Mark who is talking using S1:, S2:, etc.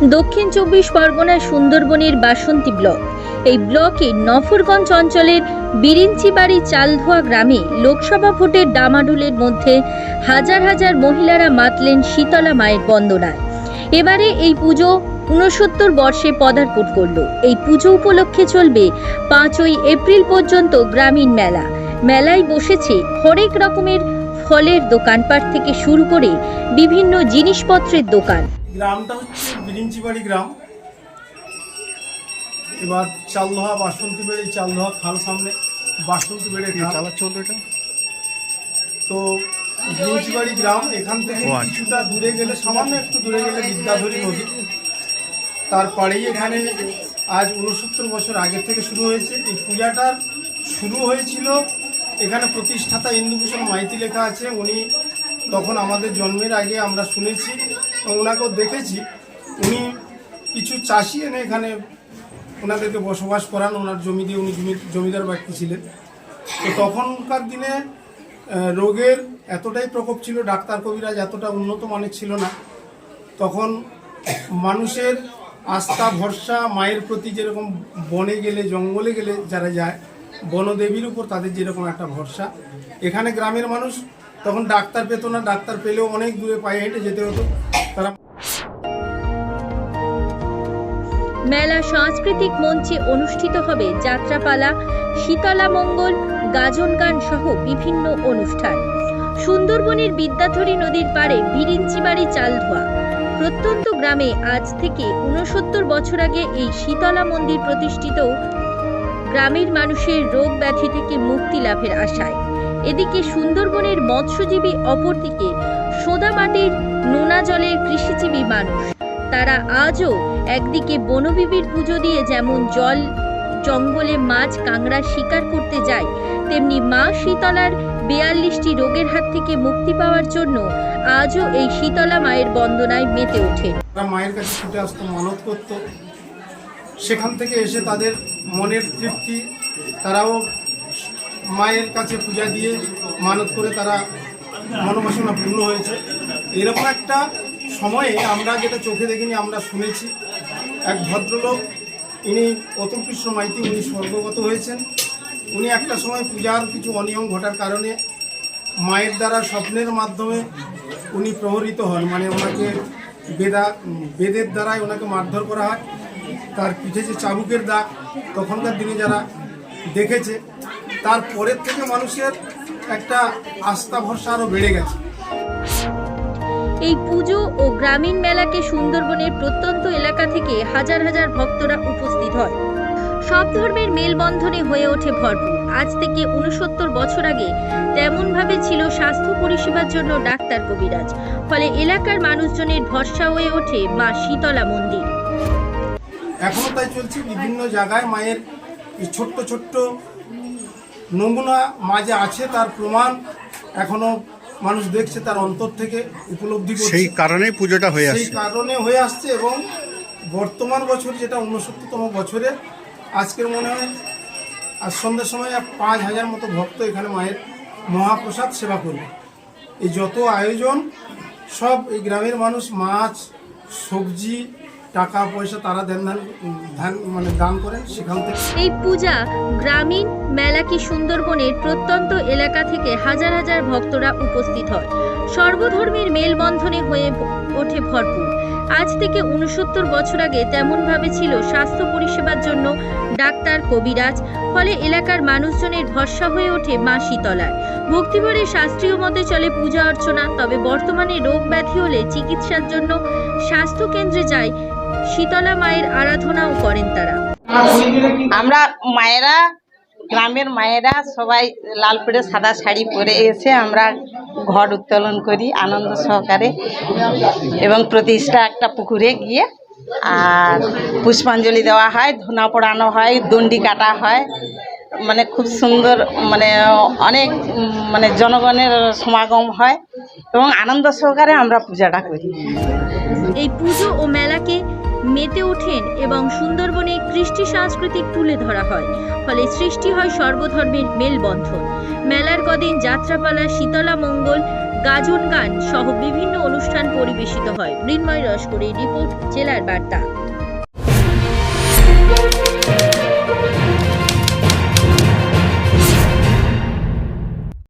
S1: দক্ষিণ চব্বিশ পরগনার সুন্দরবনের বাসন্তী ব্লক। এই ব্লকে নফরগঞ্জ অঞ্চলের বিরিঞ্চিবাড়ি চালধোয়া গ্রামে লোকসভা ভোটের ডামাডুলের মধ্যে হাজার হাজার মহিলারা মাতলেন শীতলা মায়ের বন্দনায়। এবারে এই পুজো ঊনসত্তর বর্ষে পদার্পণ করল। এই পুজো উপলক্ষে চলবে পাঁচই এপ্রিল পর্যন্ত গ্রামীণ মেলা। মেলায় বসেছে হরেক রকমের ফলের দোকানপাট থেকে শুরু করে বিভিন্ন জিনিসপত্রের দোকান।
S2: গ্রামটা হচ্ছে বিরিঞ্চিবাড়ি গ্রাম। এবার চালদোহা বাসন্তী বেড়ে চালদোহা খাল সামনে বাসন্তী বেড়ে
S3: চালাচ্ছে এটা?
S2: তো বিরিঞ্চিবাড়ি গ্রাম এখান থেকে
S3: আচ্ছা।
S2: কিছুটা দূরে গেলে সামান্য একটু দূরে গেলে বিদ্যাধরী নদী। তারপরেই এখানে আজ উনসত্তর বছর আগে থেকে শুরু হয়েছে। এই পূজাটার শুরু হয়েছিল এখানে প্রতিষ্ঠাতা ইন্দুভূষণ মাইতি লেখা আছে। উনি তখন আমাদের জন্মের আগে আমরা শুনেছি। ওনাকেও দেখেছি। উনি কিছু চাষি এনে এখানে ওনাদেরকে বসবাস করান, ওনার জমি দিয়ে উনি জমি জমিদার ব্যক্তি ছিলেন। তো তখনকার দিনে রোগের এতটাই প্রকোপ ছিল, ডাক্তার কবিরাজ এতটা উন্নত মানের ছিল না। তখন মানুষের আস্থা, ভরসা, মায়ের প্রতি যেরকম বনে গেলে, জঙ্গলে গেলে যারা যায়, বনদেবীর উপর তাদের যেরকম একটা ভরসা। এখানে গ্রামের মানুষ তখন ডাক্তার পেত না, ডাক্তার পেলেও অনেক দূরে পায়ে হেঁটে যেতে হতো। তারা
S1: মেলা সাংস্কৃতিক মঞ্চে অনুষ্ঠিত হবে যাত্রাপালা শীতলা মঙ্গল গাজন গান সহ বিভিন্ন অনুষ্ঠান। সুন্দরবনের বিদ্যাধরী নদীর পাড়ে বিরিঞ্চিবাড়ি চাল ধোয়া প্রত্যন্ত গ্রামে আজ থেকে ঊনসত্তর বছর আগে এই শীতলা মন্দির প্রতিষ্ঠিত। গ্রামের মানুষের রোগ ব্যাধি থেকে মুক্তি লাভের আশায়। এদিকে সুন্দরবনের মৎস্যজীবী অপরদিকে সোদা মাটির নোনা জলের কৃষিজীবী মানুষ। তারা আজও একদিকে বনবিবির পুজো দিয়ে যেমন জল, জঙ্গলে মাছ কাংড়া শিকার করতে যায়, তেমনি মা শীতলার বিয়াল্লিশটি রোগের হাত থেকে মুক্তি পাওয়ার জন্য আজও এই শীতলা মায়ের বন্দনায় মেতে ওঠে।
S2: মায়ের কাছে ছুটে আসতো মানত করত। সেখান থেকে এসে তাদের মনের তৃপ্তি, তারাও মায়ের কাছে পূজা দিয়ে মানত করে তারা মনোবাসনা পূর্ণ হয়েছে। এরকম একটা সময়ে আমরা যেটা চোখে দেখিনি, আমরা শুনেছি। এক ভদ্রলোক, ইনি অতুল কৃষ্ণ মাইতি, উনি স্বর্গগত হয়েছেন। উনি একটা সময় পূজার কিছু অনিয়ম ঘটার কারণে মায়ের দ্বারা স্বপ্নের মাধ্যমে উনি প্রহরিত হন। মানে ওনাকে বেদা, বেদের দ্বারাই ওনাকে মারধর করা হয়। তার পিঠে যে চাবুকের দাগ, তখনকার দিনে যারা দেখেছে তারপরের থেকে মানুষের একটা আস্থা ভরসা আরও বেড়ে গেছে।
S1: এই পুজো ও গ্রামীণ মেলাকে সুন্দরবনের প্রত্যন্ত এলাকা থেকে হাজার হাজার ভক্তরা উপস্থিত হয়। সব ধর্মের মেলবন্ধনে হয়ে ওঠে ভরপুর। আজ থেকে উনসত্তর বছর আগে তেমনভাবে ছিল স্বাস্থ্য পরিষেবার জন্য ডাক্তার কবিরাজ। ফলে এলাকার মানুষজনের ভরসা হয়ে ওঠে মা শীতলা মন্দির।
S2: এখনও তাই চলছে বিভিন্ন জায়গায় মায়ের ছোট্ট ছোট্ট নমুনা মাঝে আছে তার প্রমাণ এখনও মানুষ দেখছে তার অন্তর থেকে উপলব্ধি
S3: সেই কারণেই পুজোটা হয়ে
S2: সেই কারণে হয়ে আসছে এবং বর্তমান বছর যেটা উনসত্তরতম বছরে আজকের মনে হয় আজ সন্ধ্যের সময় আর পাঁচ হাজার মতো ভক্ত এখানে মায়ের মহাপ্রসাদ সেবা করবে। এই যত আয়োজন সব এই গ্রামের মানুষ মাছ সবজি টাকা, পয়সা তারা দেন মানে দান করেন সেখান থেকে।
S1: এই পূজা গ্রামীণ মেলাকি সুন্দরবনের প্রত্যন্ত এলাকা থেকে হাজার হাজার ভক্তরা উপস্থিত হয়। সর্বধর্মের মেলবন্ধনে হয়ে ওঠে ভরপুর। আজ থেকে উনসত্তর বছর আগে তেমনভাবে ছিল স্বাস্থ্য পরিষেবার জন্য ডাক্তার কবিরাজ, ফলে এলাকার মানুষজনের ভরসা হয়ে ওঠে মা শীতলায় ভক্তিভরে শাস্ত্রীয় মতে চলে পূজা অর্চনা, তবে বর্তমানে রোগ ব্যাধি হলে চিকিৎসার জন্য স্বাস্থ্য কেন্দ্রে যায় শীতলা মায়ের আরাধনাও করেন তারা।
S4: আমরা মায়েরা গ্রামের মায়েরা সবাই লাল পেড়ে সাদা শাড়ি পরে এসে আমরা ঘর উত্তোলন করি আনন্দ সহকারে এবং প্রতিষ্ঠা একটা পুকুরে গিয়ে আর পুষ্পাঞ্জলি দেওয়া হয় ধুনা পোড়ানো হয় দণ্ডি কাটা হয়। মানে খুব সুন্দর মানে অনেক মানে জনগণের সমাগম হয় এবং আনন্দ সহকারে আমরা পূজাটা করি।
S1: এই পুজো ও মেলাকে মেতে ওঠেন এবং সুন্দরবনে কৃষ্টি সাংস্কৃতিক তুলে ধরা হয়। ফলে সৃষ্টি হয় সর্বধর্মের মেলবন্ধন। মেলার কদিন যাত্রাপালা, শীতলা মঙ্গল, গাজন গান সহ বিভিন্ন অনুষ্ঠান পরিবেশিত হয়। মৃন্ময় রসকরি রিপোর্ট, জেলার বার্তা।